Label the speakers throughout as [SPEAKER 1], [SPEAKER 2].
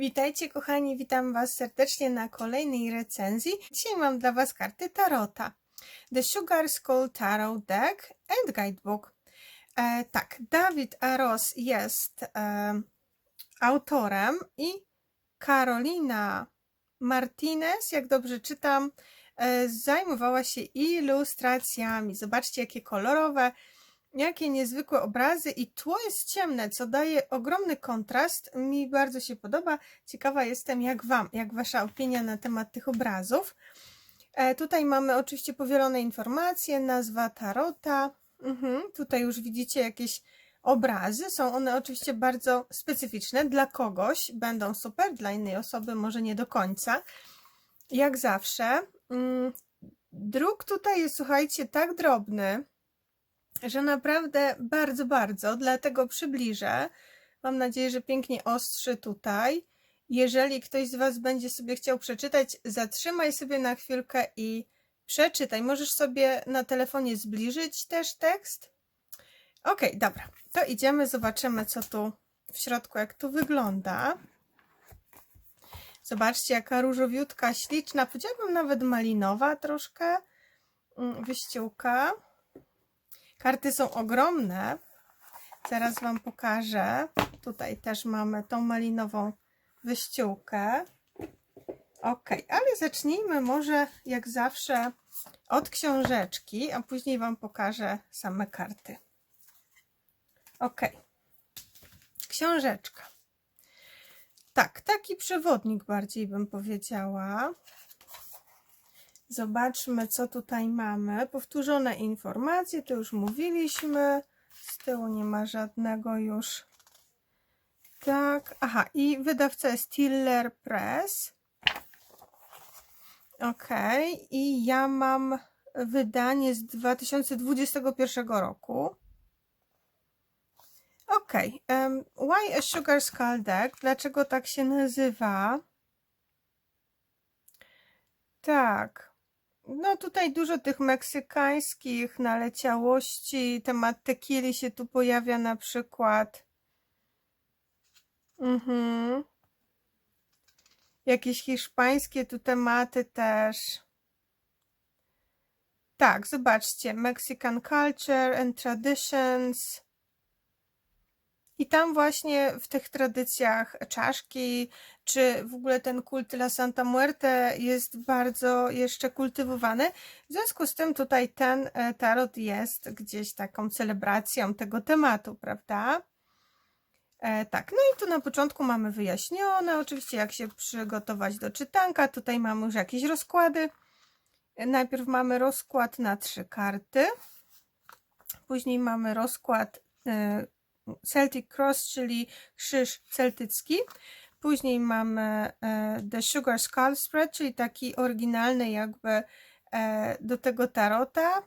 [SPEAKER 1] Witajcie kochani, witam Was serdecznie na kolejnej recenzji. Dzisiaj mam dla Was karty Tarota. The Sugar Skull Tarot Deck and Guidebook. E, tak, Dawid Aros jest e, autorem i Karolina Martinez, jak dobrze czytam, e, zajmowała się ilustracjami. Zobaczcie, jakie kolorowe, Jakie niezwykłe obrazy i tło jest ciemne, co daje ogromny kontrast. Mi bardzo się podoba. Ciekawa jestem, jak Wam, jak Wasza opinia na temat tych obrazów. E, tutaj mamy oczywiście powielone informacje, nazwa tarota. Mhm, tutaj już widzicie jakieś obrazy. Są one oczywiście bardzo specyficzne. Dla kogoś będą super, dla innej osoby może nie do końca. Jak zawsze. Mm, druk tutaj jest, słuchajcie, tak drobny, że naprawdę bardzo, bardzo, dlatego przybliżę. Mam nadzieję, że pięknie ostrzy tutaj. Jeżeli ktoś z Was będzie sobie chciał przeczytać, zatrzymaj sobie na chwilkę i przeczytaj. Możesz sobie na telefonie zbliżyć też tekst. Ok, dobra, to idziemy, zobaczymy, co tu w środku, jak to wygląda. Zobaczcie, jaka różowiutka, śliczna, powiedziałabym nawet malinowa troszkę mm, wyściółka. Karty są ogromne. Zaraz Wam pokażę. Tutaj też mamy tą malinową wyściółkę. Ok, ale zacznijmy może jak zawsze od książeczki, a później Wam pokażę same karty. Ok, książeczka. Tak, taki przewodnik bardziej bym powiedziała. Zobaczmy, co tutaj mamy. Powtórzone informacje, to już mówiliśmy. Z tyłu nie ma żadnego już. Tak, aha, i wydawca jest Tiller Press. Ok, i ja mam wydanie z 2021 roku. Ok, um, why a Sugar Skull Deck? Dlaczego tak się nazywa? Tak, no tutaj dużo tych meksykańskich naleciałości. Temat tequili się tu pojawia na przykład. Mhm. Jakieś hiszpańskie tu tematy też. Tak, zobaczcie. Mexican culture and traditions. I tam właśnie w tych tradycjach czaszki, czy w ogóle ten kult La Santa Muerte jest bardzo jeszcze kultywowany. W związku z tym tutaj ten e, tarot jest gdzieś taką celebracją tego tematu, prawda? E, tak, no i tu na początku mamy wyjaśnione, oczywiście jak się przygotować do czytanka. Tutaj mamy już jakieś rozkłady. Najpierw mamy rozkład na trzy karty. Później mamy rozkład e, Celtic Cross, czyli krzyż celtycki. Później mamy e, The Sugar Skull Spread, czyli taki oryginalny jakby e, do tego tarota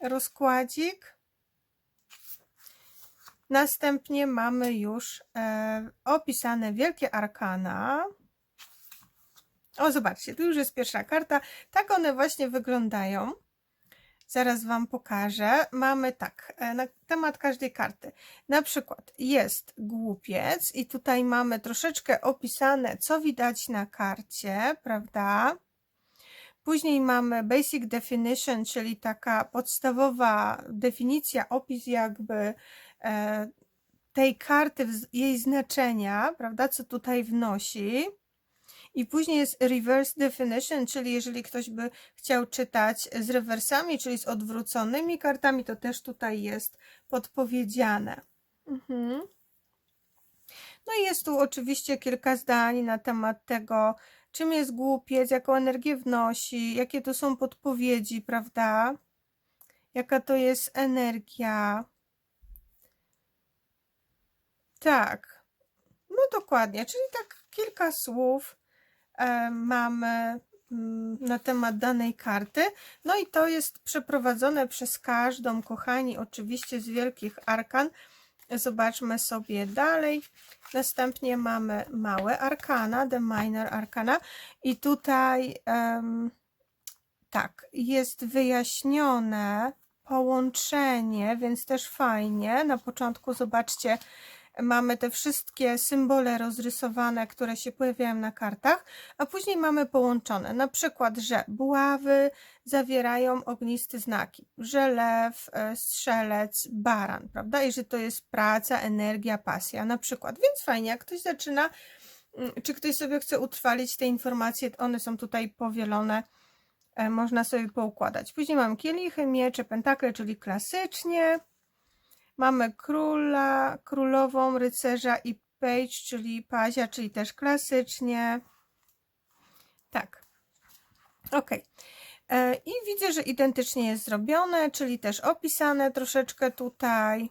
[SPEAKER 1] rozkładzik. Następnie mamy już e, opisane wielkie arkana. O, zobaczcie, tu już jest pierwsza karta. Tak one właśnie wyglądają. Zaraz Wam pokażę. Mamy tak, e, na temat każdej karty. Na przykład jest głupiec i tutaj mamy troszeczkę opisane, co widać na karcie, prawda? Później mamy basic definition, czyli taka podstawowa definicja, opis jakby e, tej karty, jej znaczenia, prawda, co tutaj wnosi. I później jest reverse definition, czyli jeżeli ktoś by chciał czytać z rewersami, czyli z odwróconymi kartami, to też tutaj jest podpowiedziane. Mhm. No i jest tu oczywiście kilka zdań na temat tego, czym jest głupiec, jaką energię wnosi, jakie to są podpowiedzi, prawda? Jaka to jest energia. Tak, no dokładnie, czyli tak kilka słów mamy mm, na temat danej karty. No i to jest przeprowadzone przez każdą, kochani, oczywiście z wielkich arkan. Zobaczmy sobie dalej. Następnie mamy małe arkana, the minor arkana i tutaj um, tak, jest wyjaśnione połączenie, więc też fajnie. Na początku zobaczcie mamy te wszystkie symbole rozrysowane, które się pojawiają na kartach, a później mamy połączone. Na przykład, że buławy zawierają ogniste znaki, że lew, e, strzelec, baran, prawda? I że to jest praca, energia, pasja na przykład. Więc fajnie, jak ktoś zaczyna, mm, czy ktoś sobie chce utrwalić te informacje, one są tutaj powielone e, można sobie poukładać. Później mam kielichy, miecze, pentakle, czyli klasycznie. Mamy króla, królową, rycerza i page, czyli pazia, czyli też klasycznie. Tak. Ok. E, I widzę, że identycznie jest zrobione, czyli też opisane troszeczkę tutaj.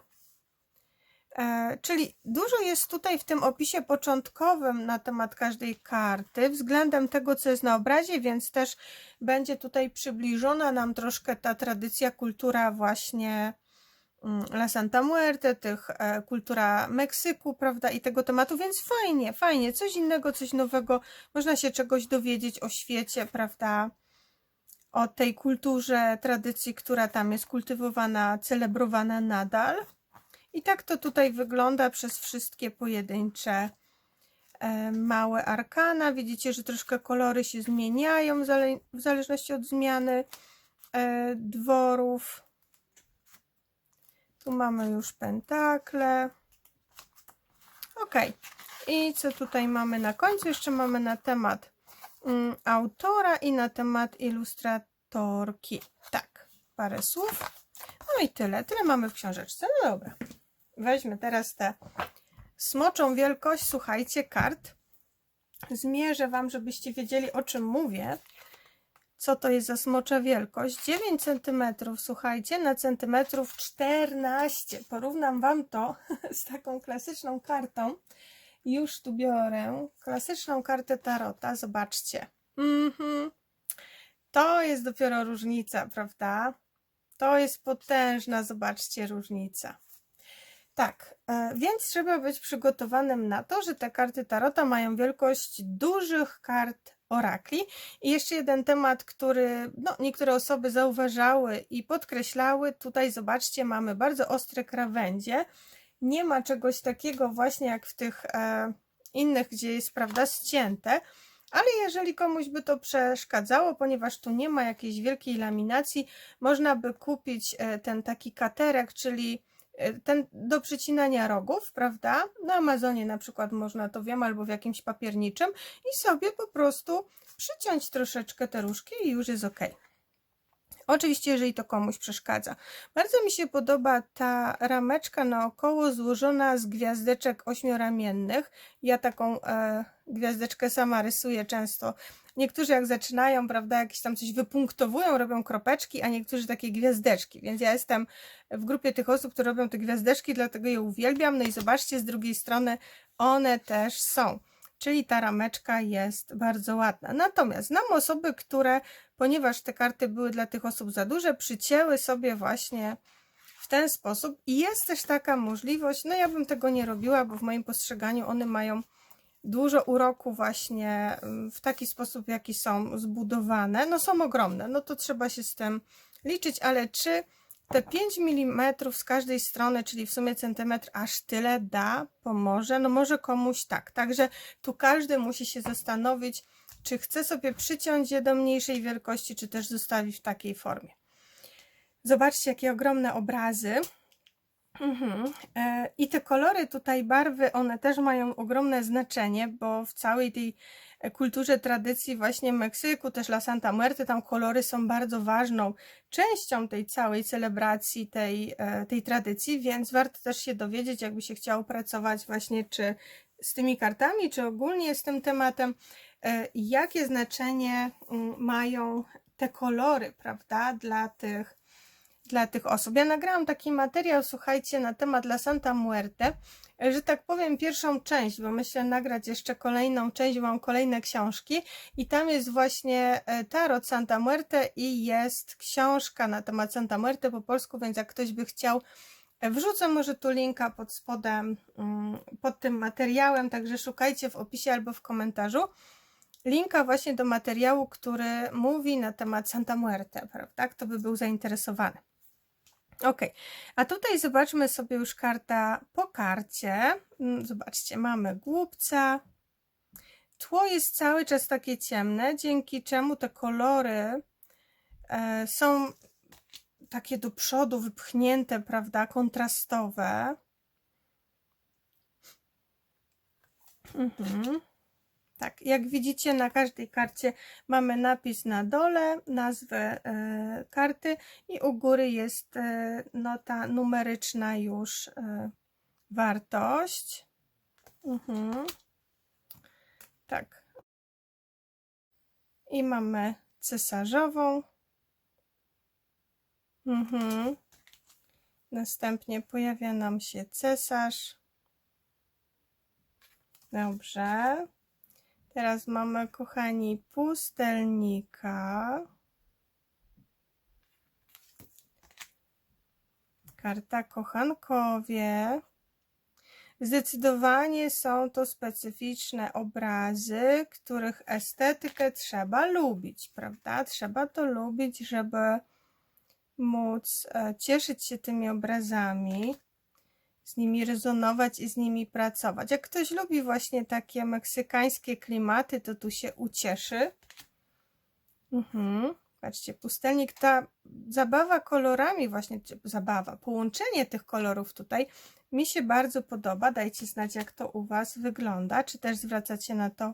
[SPEAKER 1] E, czyli dużo jest tutaj w tym opisie początkowym na temat każdej karty względem tego, co jest na obrazie, więc też będzie tutaj przybliżona nam troszkę ta tradycja, kultura właśnie La Santa Muerte, tych e, kultura Meksyku, prawda, i tego tematu, więc fajnie, fajnie, coś innego, coś nowego, można się czegoś dowiedzieć o świecie, prawda, o tej kulturze, tradycji, która tam jest kultywowana, celebrowana nadal. I tak to tutaj wygląda przez wszystkie pojedyncze e, małe arkana. Widzicie, że troszkę kolory się zmieniają w zależności od zmiany e, dworów. Tu mamy już pentakle. Ok. I co tutaj mamy na końcu? Jeszcze mamy na temat mm, autora i na temat ilustratorki. Tak, parę słów. No i tyle. Tyle mamy w książeczce. No dobra weźmy teraz tę smoczą wielkość, słuchajcie, kart. Zmierzę Wam, żebyście wiedzieli, o czym mówię. Co to jest za smocza wielkość? 9 cm, słuchajcie, na centymetrów 14. Porównam Wam to z taką klasyczną kartą. Już tu biorę klasyczną kartę Tarota. Zobaczcie. Mhm. To jest dopiero różnica, prawda? To jest potężna, zobaczcie, różnica. Tak, e, więc trzeba być przygotowanym na to, że te karty Tarota mają wielkość dużych kart orakli. I jeszcze jeden temat, który no, niektóre osoby zauważały i podkreślały. Tutaj zobaczcie, mamy bardzo ostre krawędzie. Nie ma czegoś takiego właśnie jak w tych e, innych, gdzie jest, prawda, ścięte. Ale jeżeli komuś by to przeszkadzało, ponieważ tu nie ma jakiejś wielkiej laminacji, można by kupić e, ten taki katerek, czyli ten do przycinania rogów, prawda? Na Amazonie na przykład można to wiem, albo w jakimś papierniczym i sobie po prostu przyciąć troszeczkę te różki i już jest ok. Oczywiście, jeżeli to komuś przeszkadza. Bardzo mi się podoba ta rameczka naokoło złożona z gwiazdeczek ośmioramiennych. Ja taką e, gwiazdeczkę sama rysuję często niektórzy jak zaczynają, prawda, jakieś tam coś wypunktowują, robią kropeczki, a niektórzy takie gwiazdeczki, więc ja jestem w grupie tych osób, które robią te gwiazdeczki, dlatego je uwielbiam, no i zobaczcie, z drugiej strony one też są, czyli ta rameczka jest bardzo ładna. Natomiast znam osoby, które, ponieważ te karty były dla tych osób za duże, przycięły sobie właśnie w ten sposób i jest też taka możliwość, no ja bym tego nie robiła, bo w moim postrzeganiu one mają dużo uroku właśnie mm, w taki sposób, w jaki są zbudowane. No są ogromne, no to trzeba się z tym liczyć, ale czy te 5 mm z każdej strony, czyli w sumie centymetr, aż tyle da, pomoże? No może komuś tak. Także tu każdy musi się zastanowić, czy chce sobie przyciąć je do mniejszej wielkości, czy też zostawi w takiej formie. Zobaczcie, jakie ogromne obrazy. Mhm. E, I te kolory tutaj, barwy, one też mają ogromne znaczenie, bo w całej tej e, kulturze, tradycji właśnie Meksyku, też La Santa Muerte, tam kolory są bardzo ważną częścią tej całej celebracji, tej, e, tej tradycji, więc warto też się dowiedzieć, jakby się chciało pracować właśnie czy z tymi kartami, czy ogólnie z tym tematem, jakie znaczenie mm, mają te kolory, prawda, dla tych dla tych osób. Ja nagrałam taki materiał, słuchajcie, na temat La Santa Muerte, że tak powiem pierwszą część, bo myślę nagrać jeszcze kolejną część, bo mam kolejne książki i tam jest właśnie e, Tarot Santa Muerte i jest książka na temat Santa Muerte po polsku, więc jak ktoś by chciał, e, wrzucę może tu linka pod spodem, mm, pod tym materiałem, także szukajcie w opisie albo w komentarzu linka właśnie do materiału, który mówi na temat Santa Muerte, prawda? Kto by był zainteresowany. Ok, a tutaj zobaczmy sobie już karta po karcie. Mm, Zobaczcie, mamy głupca. Tło jest cały czas takie ciemne, dzięki czemu te kolory e, są takie do przodu wypchnięte, prawda, kontrastowe. Mhm. Tak, jak widzicie na każdej karcie mamy napis na dole, nazwę e, karty i u góry jest e, nota numeryczna już e, wartość. Mhm. Tak. I mamy cesarzową. Mhm. Następnie pojawia nam się cesarz. Dobrze. Teraz mamy, kochani, pustelnika. Karta kochankowie. Zdecydowanie są to specyficzne obrazy, których estetykę trzeba lubić, prawda? Trzeba to lubić, żeby móc e, cieszyć się tymi obrazami, z nimi rezonować i z nimi pracować. Jak ktoś lubi właśnie takie meksykańskie klimaty, to tu się ucieszy. Mhm. Patrzcie, pustelnik, ta zabawa kolorami, właśnie zabawa, połączenie tych kolorów tutaj mi się bardzo podoba. Dajcie znać, jak to u Was wygląda, czy też zwracacie na to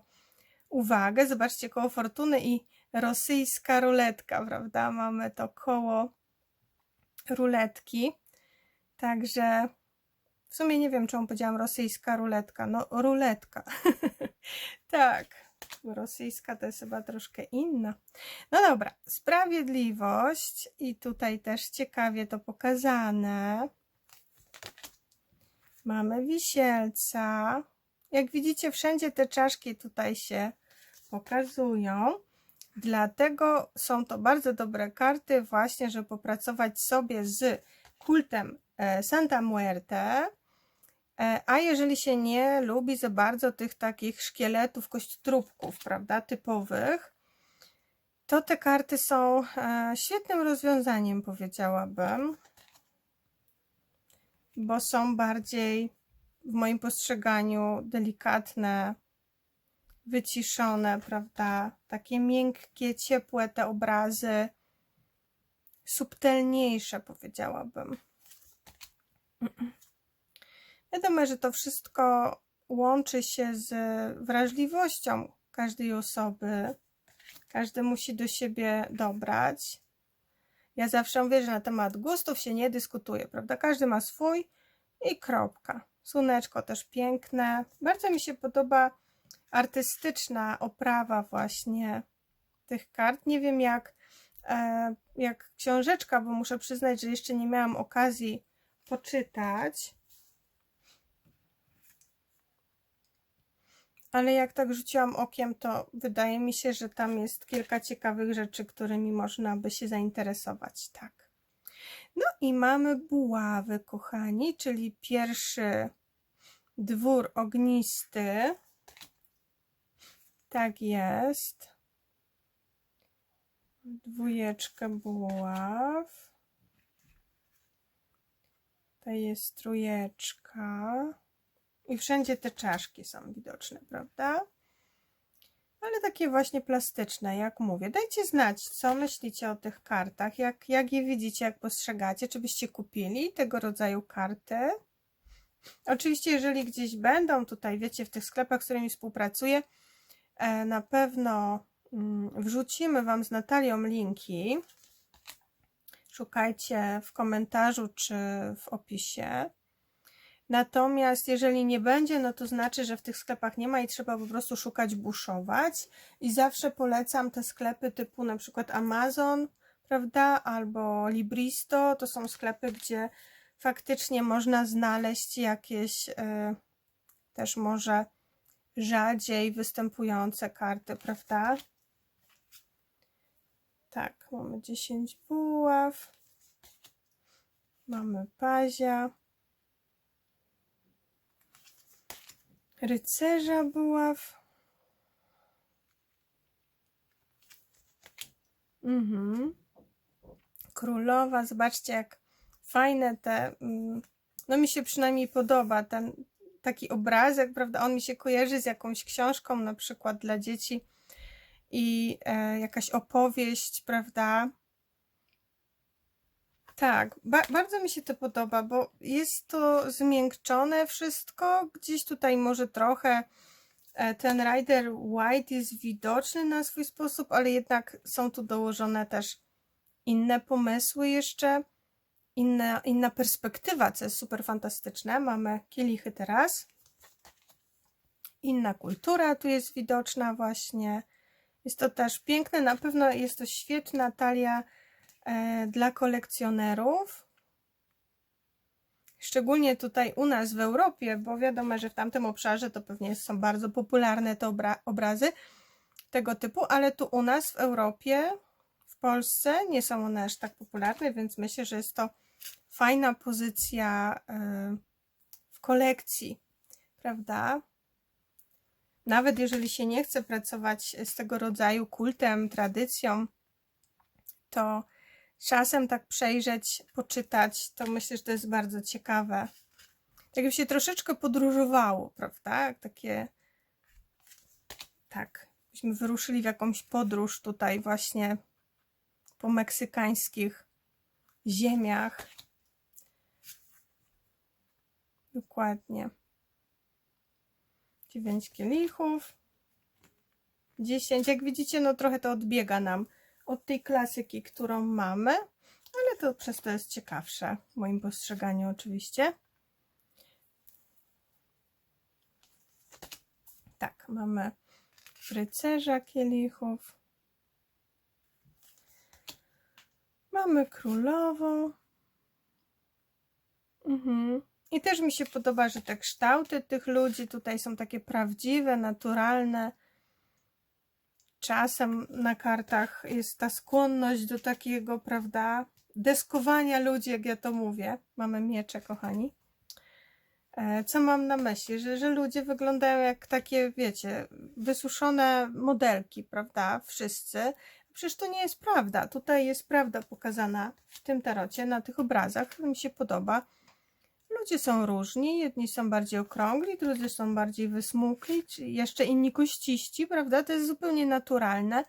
[SPEAKER 1] uwagę. Zobaczcie, koło fortuny i rosyjska ruletka, prawda? Mamy to koło ruletki. Także w sumie nie wiem, czemu powiedziałam rosyjska ruletka. No, ruletka. tak, rosyjska to jest chyba troszkę inna. No dobra, sprawiedliwość i tutaj też ciekawie to pokazane. Mamy wisielca. Jak widzicie, wszędzie te czaszki tutaj się pokazują. Dlatego są to bardzo dobre karty właśnie, żeby popracować sobie z kultem e, Santa Muerte. E, A jeżeli się nie lubi za bardzo tych takich szkieletów, kościotrupków, prawda, typowych, to te karty są e, świetnym rozwiązaniem, powiedziałabym, bo są bardziej w moim postrzeganiu delikatne, wyciszone, prawda, takie miękkie, ciepłe te obrazy, subtelniejsze, powiedziałabym. Wiadomo, że to wszystko łączy się z wrażliwością każdej osoby. Każdy musi do siebie dobrać. Ja zawsze mówię, że na temat gustów się nie dyskutuje, prawda? Każdy ma swój i kropka. Słoneczko też piękne. Bardzo mi się podoba artystyczna oprawa właśnie tych kart. Nie wiem jak, e, jak książeczka, bo muszę przyznać, że jeszcze nie miałam okazji poczytać. Ale jak tak rzuciłam okiem, to wydaje mi się, że tam jest kilka ciekawych rzeczy, którymi można by się zainteresować. Tak. No i mamy buławy, kochani, czyli pierwszy dwór ognisty. Tak jest. Dwójeczkę buław. To jest trójeczka. I wszędzie te czaszki są widoczne, prawda? Ale takie właśnie plastyczne, jak mówię. Dajcie znać, co myślicie o tych kartach, jak, jak je widzicie, jak postrzegacie, czy byście kupili tego rodzaju karty. Oczywiście, jeżeli gdzieś będą tutaj, wiecie, w tych sklepach, z którymi współpracuję, e, na pewno mm, wrzucimy Wam z Natalią linki. Szukajcie w komentarzu czy w opisie. Natomiast jeżeli nie będzie, no to znaczy, że w tych sklepach nie ma i trzeba po prostu szukać, buszować. I zawsze polecam te sklepy typu na przykład Amazon, prawda, albo Libristo. To są sklepy, gdzie faktycznie można znaleźć jakieś y, też może rzadziej występujące karty, prawda? Tak, mamy 10 buław. Mamy pazia. Rycerza buław. Mhm. Królowa, zobaczcie jak fajne te, mm, no mi się przynajmniej podoba ten taki obrazek, prawda? On mi się kojarzy z jakąś książką, na przykład dla dzieci i e, jakaś opowieść, prawda? Tak, ba bardzo mi się to podoba, bo jest to zmiękczone wszystko. Gdzieś tutaj może trochę e, ten Rider White jest widoczny na swój sposób, ale jednak są tu dołożone też inne pomysły jeszcze, inna, inna perspektywa, co jest super fantastyczne. Mamy kielichy teraz. Inna kultura tu jest widoczna właśnie. Jest to też piękne, na pewno jest to świetna talia dla kolekcjonerów. Szczególnie tutaj u nas w Europie, bo wiadomo, że w tamtym obszarze to pewnie są bardzo popularne te obra obrazy tego typu, ale tu u nas w Europie, w Polsce nie są one aż tak popularne, więc myślę, że jest to fajna pozycja e, w kolekcji, prawda? Nawet jeżeli się nie chce pracować z tego rodzaju kultem, tradycją, to czasem tak przejrzeć, poczytać, to myślę, że to jest bardzo ciekawe. Jakby się troszeczkę podróżowało, prawda? Takie, tak, byśmy wyruszyli w jakąś podróż tutaj właśnie po meksykańskich ziemiach. Dokładnie. 9 kielichów. 10. Jak widzicie, no trochę to odbiega nam od tej klasyki, którą mamy, ale to przez to jest ciekawsze w moim postrzeganiu oczywiście. Tak, mamy rycerza kielichów. Mamy królową. Mhm. I też mi się podoba, że te kształty tych ludzi tutaj są takie prawdziwe, naturalne. Czasem na kartach jest ta skłonność do takiego, prawda, deskowania ludzi, jak ja to mówię. Mamy miecze, kochani. E, co mam na myśli? Że, że ludzie wyglądają jak takie, wiecie, wysuszone modelki, prawda? Wszyscy. Przecież to nie jest prawda. Tutaj jest prawda pokazana w tym tarocie, na tych obrazach. Mi się podoba Ludzie są różni, jedni są bardziej okrągli, drudzy są bardziej wysmukli, jeszcze inni kościści, prawda? To jest zupełnie naturalne.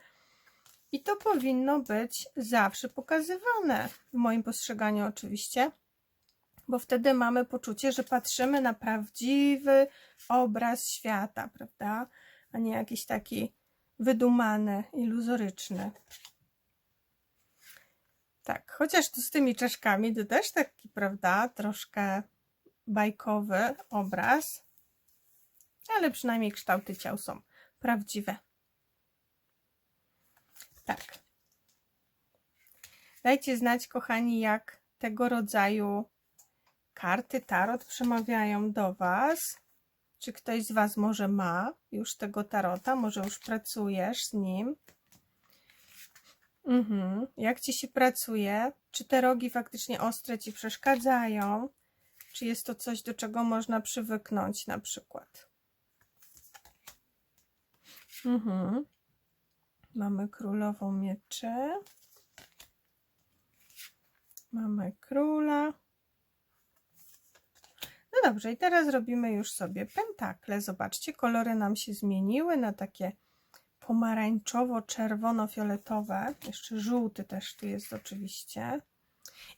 [SPEAKER 1] I to powinno być zawsze pokazywane, w moim postrzeganiu oczywiście, bo wtedy mamy poczucie, że patrzymy na prawdziwy obraz świata, prawda? A nie jakiś taki wydumany, iluzoryczny. Tak, chociaż tu z tymi czaszkami to też taki, prawda, troszkę bajkowy obraz, ale przynajmniej kształty ciał są prawdziwe. Tak. Dajcie znać, kochani, jak tego rodzaju karty tarot przemawiają do Was. Czy ktoś z Was może ma już tego tarota, może już pracujesz z nim. Mhm. Jak Ci się pracuje? Czy te rogi faktycznie ostre Ci przeszkadzają? Czy jest to coś, do czego można przywyknąć na przykład? Mhm. Mamy królową mieczy. Mamy króla. No dobrze, i teraz robimy już sobie pentakle. Zobaczcie, kolory nam się zmieniły na takie pomarańczowo-czerwono-fioletowe. Jeszcze żółty też tu jest oczywiście.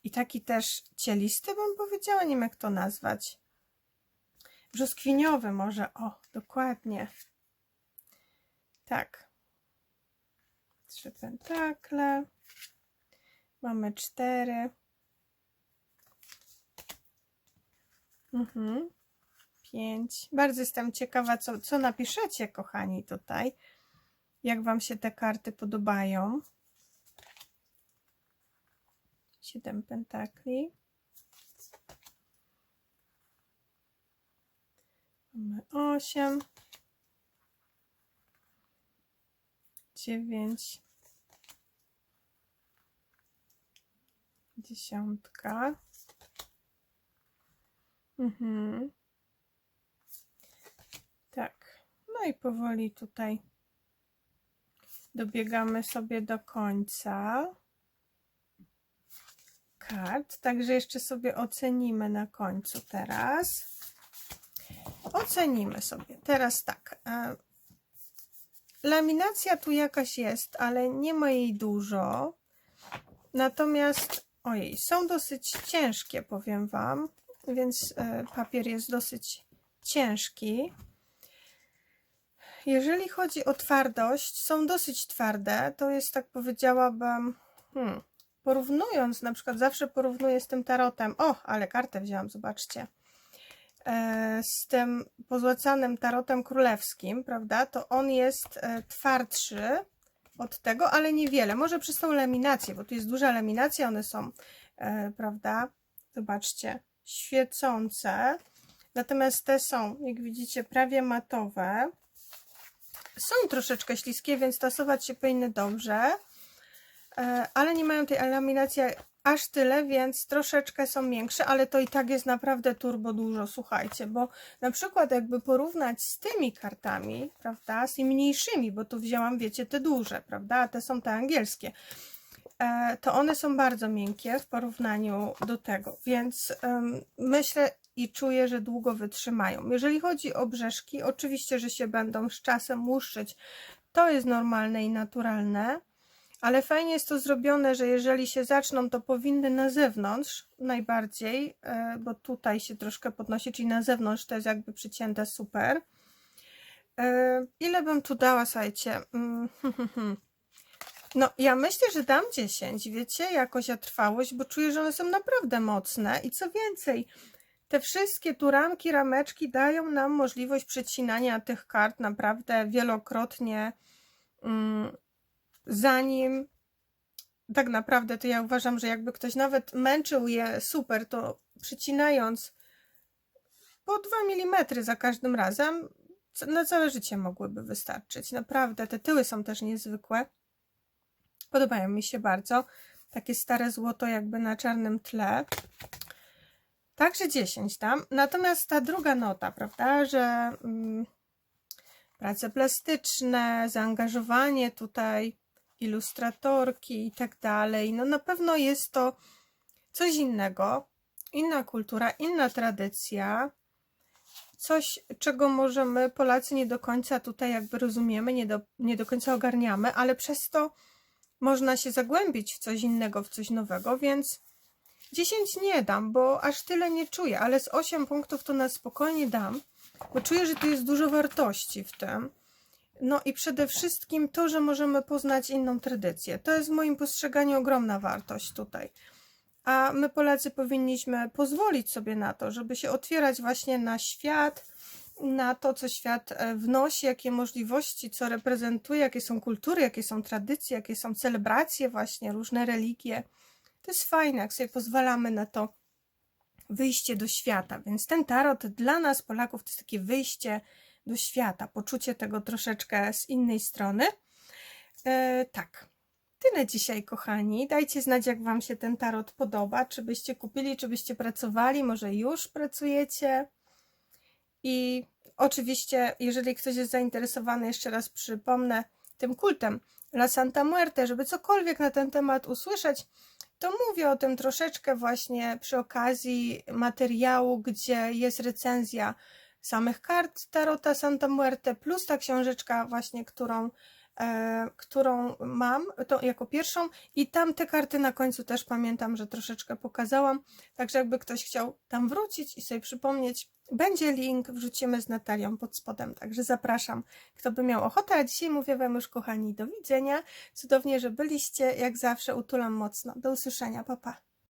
[SPEAKER 1] I taki też cielisty bym powiedziała, nie wiem jak to nazwać. Brzoskwiniowy może, o, dokładnie. Tak. Trzy pentakle. Mamy cztery. Mhm. Pięć. Bardzo jestem ciekawa, co, co napiszecie, kochani, tutaj. Jak Wam się te karty podobają. 7 pentakli. Mamy 8, 9, dziesiątka. Mhm. Tak. No i powoli tutaj dobiegamy sobie do końca kart, także jeszcze sobie ocenimy na końcu teraz. Ocenimy sobie. Teraz tak. e, Laminacja tu jakaś jest, ale nie ma jej dużo. Natomiast, ojej, są dosyć ciężkie, powiem Wam, więc e, papier jest dosyć ciężki. Jeżeli chodzi o twardość, są dosyć twarde. To jest, tak powiedziałabym, hmm, porównując, na przykład zawsze porównuję z tym tarotem. O, ale kartę wzięłam, zobaczcie. E, z tym pozłacanym tarotem królewskim, prawda? To on jest e, twardszy od tego, ale niewiele. Może przez tą laminację, bo tu jest duża laminacja, one są, e, prawda? Zobaczcie, świecące. Natomiast te są, jak widzicie, prawie matowe. Są troszeczkę śliskie, więc tasować się powinny dobrze. E, ale nie mają tej laminacji aż tyle, więc troszeczkę są miększe, ale to i tak jest naprawdę turbo dużo, słuchajcie, bo na przykład jakby porównać z tymi kartami, prawda, z tymi mniejszymi, bo tu wzięłam, wiecie, te duże, prawda, a te są te angielskie, e, to one są bardzo miękkie w porównaniu do tego, więc myślę i czuję, że długo wytrzymają. Jeżeli chodzi o brzeszki, oczywiście, że się będą z czasem łuszczyć, to jest normalne i naturalne, ale fajnie jest to zrobione, że jeżeli się zaczną, to powinny na zewnątrz najbardziej, e, bo tutaj się troszkę podnosi, czyli na zewnątrz to jest jakby przycięte super. E, ile bym tu dała, słuchajcie? Mm, no, ja myślę, że dam 10, wiecie, jakoś a trwałość, bo czuję, że one są naprawdę mocne i co więcej, te wszystkie tu ramki, rameczki dają nam możliwość przecinania tych kart naprawdę wielokrotnie mm, zanim tak naprawdę to ja uważam, że jakby ktoś nawet męczył je super, to przycinając po 2 mm za każdym razem, na całe życie mogłyby wystarczyć. Naprawdę, te tyły są też niezwykłe. Podobają mi się bardzo. Takie stare złoto jakby na czarnym tle. Także 10 tam. Natomiast ta druga nota, prawda, że mm, prace plastyczne, zaangażowanie tutaj ilustratorki i tak dalej. No na pewno jest to coś innego, inna kultura, inna tradycja, coś, czego może my Polacy nie do końca tutaj jakby rozumiemy, nie do, nie do końca ogarniamy, ale przez to można się zagłębić w coś innego, w coś nowego, więc 10 nie dam, bo aż tyle nie czuję, ale z 8 punktów to na spokojnie dam, bo czuję, że tu jest dużo wartości w tym. No i przede wszystkim to, że możemy poznać inną tradycję. To jest w moim postrzeganiu ogromna wartość tutaj. A my Polacy powinniśmy pozwolić sobie na to, żeby się otwierać właśnie na świat, na to, co świat e, wnosi, jakie możliwości, co reprezentuje, jakie są kultury, jakie są tradycje, jakie są celebracje, właśnie różne religie. To jest fajne, jak sobie pozwalamy na to wyjście do świata. Więc ten tarot dla nas, Polaków, to jest takie wyjście do świata, poczucie tego troszeczkę z innej strony. E, tak. Tyle dzisiaj, kochani. Dajcie znać, jak Wam się ten tarot podoba. Czy byście kupili, czy byście pracowali, może już pracujecie. I oczywiście, jeżeli ktoś jest zainteresowany, jeszcze raz przypomnę, tym kultem La Santa Muerte, żeby cokolwiek na ten temat usłyszeć, to mówię o tym troszeczkę właśnie przy okazji materiału, gdzie jest recenzja samych kart Tarota Santa Muerte, plus ta książeczka właśnie, którą, e, którą mam to jako pierwszą. I tam te karty na końcu też pamiętam, że troszeczkę pokazałam, także jakby ktoś chciał tam wrócić i sobie przypomnieć, będzie link, wrzucimy z Natalią pod spodem, także zapraszam, kto by miał ochotę, a dzisiaj mówię Wam już kochani do widzenia, cudownie, że byliście, jak zawsze utulam mocno, do usłyszenia, papa. Pa.